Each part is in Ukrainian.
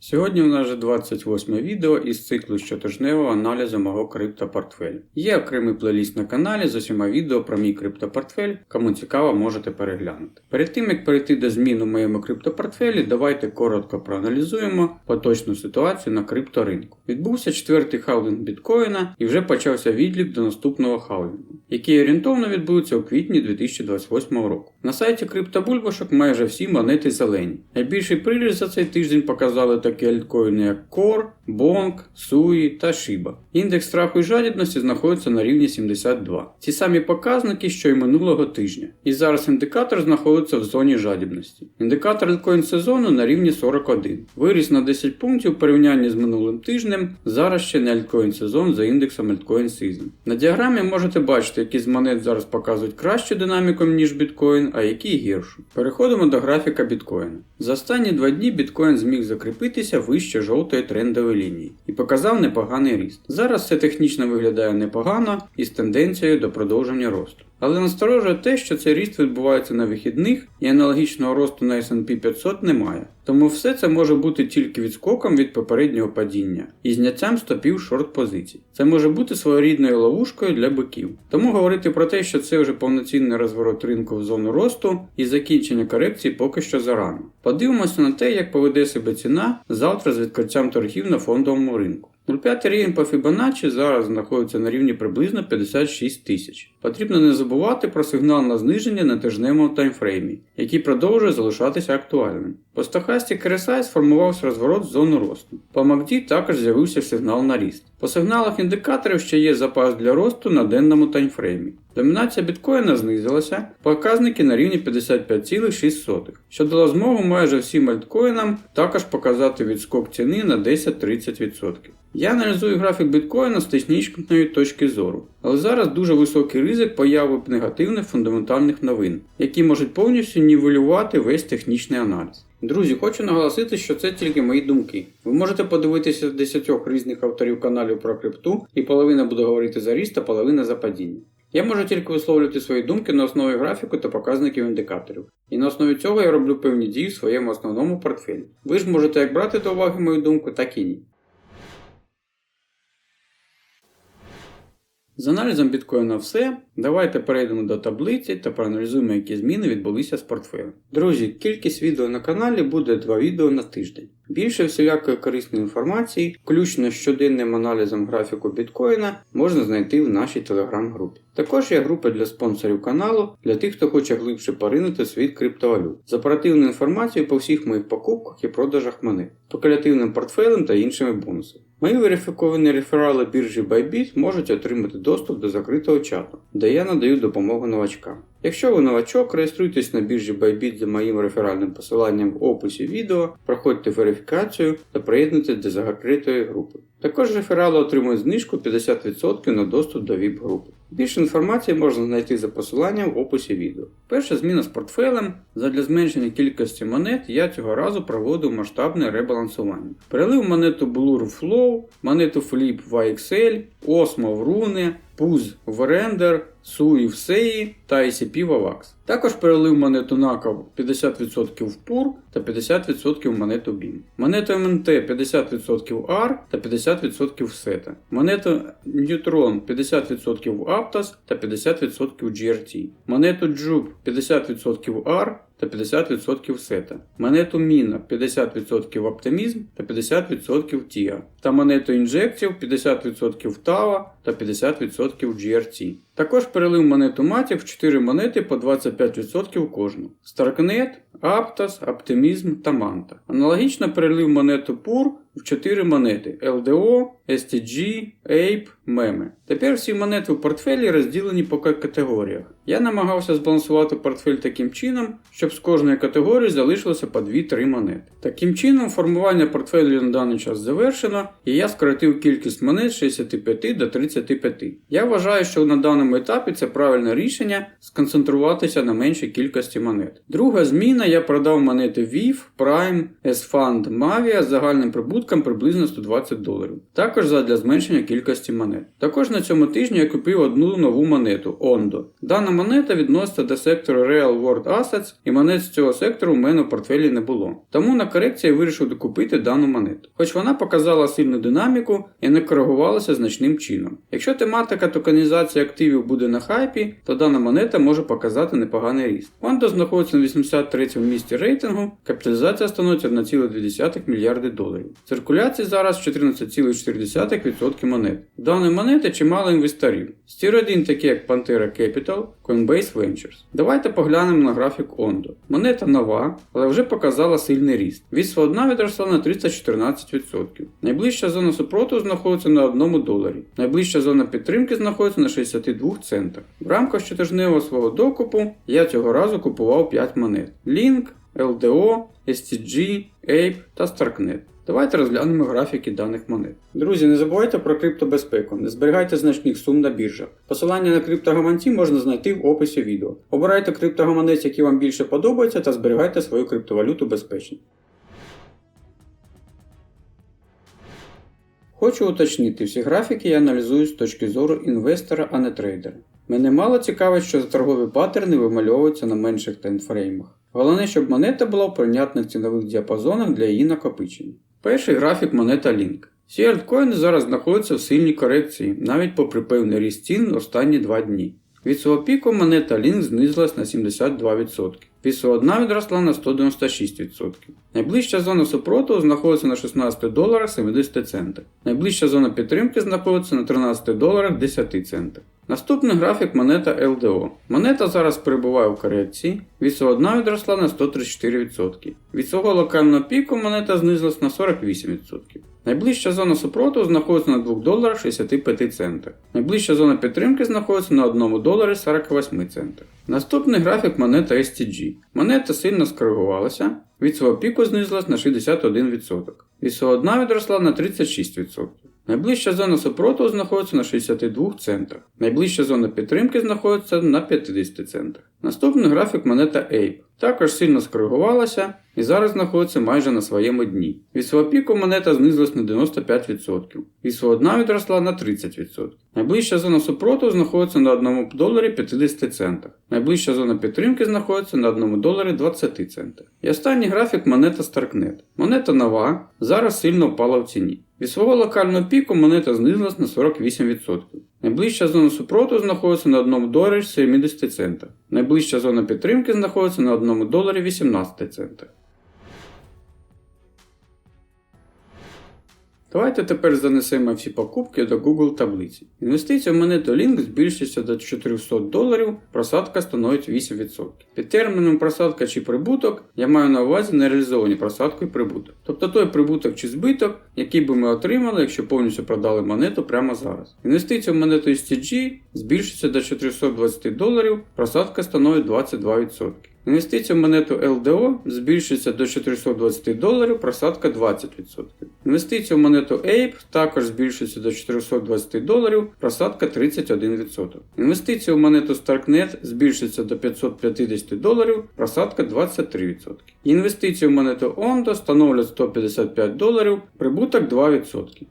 Сьогодні у нас вже 28 відео із циклу щотижневого аналізу мого криптопортфелю. Є окремий плейліст на каналі з усіма відео про мій криптопортфель, кому цікаво, можете переглянути. Перед тим як перейти до змін у моєму криптопортфелі, давайте коротко проаналізуємо поточну ситуацію на крипторинку. Відбувся четвертий халвінг біткоїна і вже почався відлік до наступного халвінгу, який орієнтовно відбудеться у квітні 2028 року. На сайті криптобульбашок майже всі монети зелені. Найбільший приріст за цей тиждень показали такі альткоїни як Core, Bonk, Sui та Shiba. Індекс страху і жадібності знаходиться на рівні 72. Ці самі показники, що й минулого тижня. І зараз індикатор знаходиться в зоні жадібності. Індикатор альткоін сезону на рівні 41. Виріс на 10 пунктів у порівнянні з минулим тижнем. Зараз ще не альткоін сезон за індексом Altcoin Season. На діаграмі можете бачити, які з монет зараз показують кращу динаміку, ніж біткоін, а які гіршу. Переходимо до графіка біткоїна. За останні два дні біткоін зміг закріпитися вище жовтої трендової лінії і показав непоганий ріст. Зараз все технічно виглядає непогано і з тенденцією до продовження росту. Але насторожує те, що цей ріст відбувається на вихідних і аналогічного росту на S&P 500 немає. Тому все це може бути тільки відскоком від попереднього падіння і зняттям стопів шорт позицій. Це може бути своєрідною ловушкою для биків. Тому говорити про те, що це вже повноцінний розворот ринку в зону росту і закінчення корекції поки що зарано. Подивимося на те, як поведе себе ціна завтра з відкриттям торгів на фондовому ринку. 0,5 рівень по Fibonacci зараз знаходиться на рівні приблизно 56 тисяч. Потрібно не забувати про сигнал на зниження на тижневому таймфреймі, який продовжує залишатися актуальним. По стохастик RSI сформувався розворот в зону росту. По MACD також з'явився сигнал на ріст. По сигналах індикаторів ще є запас для росту на денному таймфреймі. Домінація біткоїна знизилася, показники на рівні 55,6, що дало змогу майже всім альткоїнам також показати відскок ціни на 10-30%. Я аналізую графік біткоїна з технічної точки зору, але зараз дуже високий ризик появи негативних фундаментальних новин, які можуть повністю нівелювати весь технічний аналіз. Друзі, хочу наголосити, що це тільки мої думки. Ви можете подивитися 10 різних авторів каналів про крипту, і половина буде говорити за ріст, а половина за падіння. Я можу тільки висловлювати свої думки на основі графіку та показників індикаторів. І на основі цього я роблю певні дії в своєму основному портфелі. Ви ж можете як брати до уваги мою думку, так і ні. З аналізом біткоїна все. Давайте перейдемо до таблиці та проаналізуємо, які зміни відбулися з портфелем. Друзі, кількість відео на каналі буде 2 відео на тиждень. Більше всілякої корисної інформації, включно з щоденним аналізом графіку біткоїна, можна знайти в нашій телеграм-групі. Також є група для спонсорів каналу для тих, хто хоче глибше поринути світ криптовалют з оперативною інформацією по всіх моїх покупках і продажах монет, спекулятивним портфелем та іншими бонусами. Мої верифіковані реферали біржі Bybit можуть отримати доступ до закритого чату, де я надаю допомогу новачкам. Якщо ви новачок, реєструйтесь на біржі Bybit за моїм реферальним посиланням в описі відео, проходьте верифікацію та приєднуйтесь до закритої групи. Також реферали отримують знижку 50% на доступ до VIP-групи. Більше інформації можна знайти за посиланням в описі відео. Перша зміна з портфелем. Задля зменшення кількості монет я цього разу проводив масштабне ребалансування. Перелив монету Blur Flow, монету Flip в YXL, Osmo в Rune, Puz в Render, Sui в SEI та ICP в Також перелив монету NACA 50% в PUR та 50% в монету BIM. Монету MNT 50% AR та 50% в SETA. Монету Neutron 50% в Aptos та 50% в GRT. Монету JUP 50% в AR та 50% в SETA. Монету Міна 50% в Optimism та 50% в TIA. Та монету інжекців 50% в TAO та 50% GRT. Також перелив монету Matic в 4 монети по 25% кожну. Starknet, Aptos, Optimism та Manta. Аналогічно перелив монету PUR в 4 монети LDO, STG, Ape, Meme. Тепер всі монети в портфелі розділені по категоріях. Я намагався збалансувати портфель таким чином, щоб з кожної категорії залишилося по 2-3 монети. Таким чином, формування портфелю на даний час завершено, і я скоротив кількість монет з 65 до 35. Я вважаю, що на даному етапі це правильне рішення сконцентруватися на меншій кількості монет. Друга зміна, мене я продав монети VIF, Prime, S-Fund, Mavia з загальним прибутком приблизно 120 доларів. Також задля зменшення кількості монет. Також на цьому тижні я купив одну нову монету Ondo. Дана монета відноситься до сектору Real World Assets і монет з цього сектору в мене в портфелі не було. Тому на корекції я вирішив докупити дану монету. Хоч вона показала сильну динаміку і не коригувалася значним чином. Якщо тематика токенізації активів буде на хайпі, то дана монета може показати непоганий ріст. Ondo знаходиться на 83 місці рейтингу, капіталізація становить 1,2 мільярди доларів. Циркуляції зараз 14,4% монет. Дані монети чимало інвесторів. Стір 1 такі як Pantera Capital, Coinbase Ventures. Давайте поглянемо на графік Ondo. Монета нова, але вже показала сильний ріст. Від свого дна відросла на 314%. Найближча зона супротиву знаходиться на 1 доларі. Найближча зона підтримки знаходиться на 62 центах. В рамках щотижневого свого докупу я цього разу купував 5 монет: Link, LDO, STG, Ape та Starknet. Давайте розглянемо графіки даних монет. Друзі, не забувайте про криптобезпеку, не зберігайте значних сум на біржах. Посилання на криптогаманці можна знайти в описі відео. Обирайте криптогаманець, який вам більше подобається, та зберігайте свою криптовалюту безпечно. Хочу уточнити, всі графіки я аналізую з точки зору інвестора, а не трейдера. Мене мало цікавить, що торгові паттерни вимальовуються на менших таймфреймах. Головне, щоб монета була в прийнятних цінових діапазонах для її накопичення. Перший графік монета Link. Всі альткоїни зараз знаходяться в сильній корекції, навіть попри певний ріст цін останні 2 дні. Від свого піку монета Link знизилась на 72%. Від свого дна відросла на 196%. Найближча зона супротиву знаходиться на 16 доларах 70 центах. Найближча зона підтримки знаходиться на 13 доларах 10 центах. Наступний графік монета LDO. Монета зараз перебуває у корекції, від свого відросла на 134%. Від свого локального піку монета знизилась на 48%. Найближча зона супротиву знаходиться на 2 доларах 65 центах. Найближча зона підтримки знаходиться на 1 доларі 48 центах. Наступний графік монета STG. Монета сильно скоригувалася, від свого піку знизилась на 61%. Від свого дна відросла на 36%. Найближча зона супротиву знаходиться на 62 центах. Найближча зона підтримки знаходиться на 50 центах. Наступний графік монета Ape. Також сильно скоригувалася і зараз знаходиться майже на своєму дні. Від свого піку монета знизилась на 95%. Від свого дна відросла на 30%. Найближча зона супротиву знаходиться на 1 доларі 50 центах. Найближча зона підтримки знаходиться на 1 доларі 20 центах. І останній графік монета Starknet. Монета нова, зараз сильно впала в ціні. Від свого локального піку монета знизилась на 48%. Найближча зона супротиву знаходиться на 1 доларі 70 центах. Найближча зона підтримки знаходиться на 1 доларі 18 центах. Давайте тепер занесемо всі покупки до Google таблиці. Інвестиція в монету Link збільшиться до 400 доларів, просадка становить 8%. Під терміном просадка чи прибуток я маю на увазі нереалізовані просадку і прибуток. Тобто той прибуток чи збиток, який би ми отримали, якщо повністю продали монету прямо зараз. Інвестиція в монету STG збільшиться до 420 доларів, просадка становить 22%. Інвестиція в монету LDO збільшиться до 420 доларів, просадка 20%. Інвестиція в монету Ape також збільшиться до 420 доларів, просадка 31%. Інвестиція в монету Starknet збільшиться до 550 доларів, просадка 23%. Інвестиції в монету Ondo становлять 155 доларів, прибуток 2%.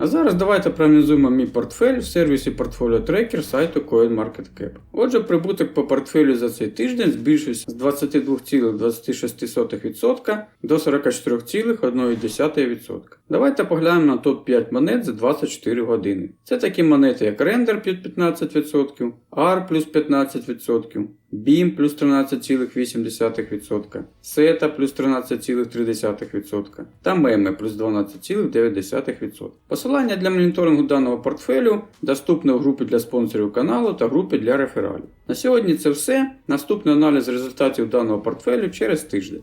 А зараз давайте проаналізуємо мій портфель в сервісі Portfolio Tracker сайту CoinMarketCap. Отже, прибуток по портфелю за цей тиждень збільшився з 22,26% до 44,1%. Давайте поглянемо на топ-5 монет за 24 години. Це такі монети, як Render плюс 15%, AR плюс 15%, BIM плюс 13,8%, SETA плюс 13,3% та MEME плюс 12,9%. Посилання для моніторингу даного портфелю доступне у групі для спонсорів каналу та групі для рефералів. На сьогодні це все. Наступний аналіз результатів даного портфелю через тиждень.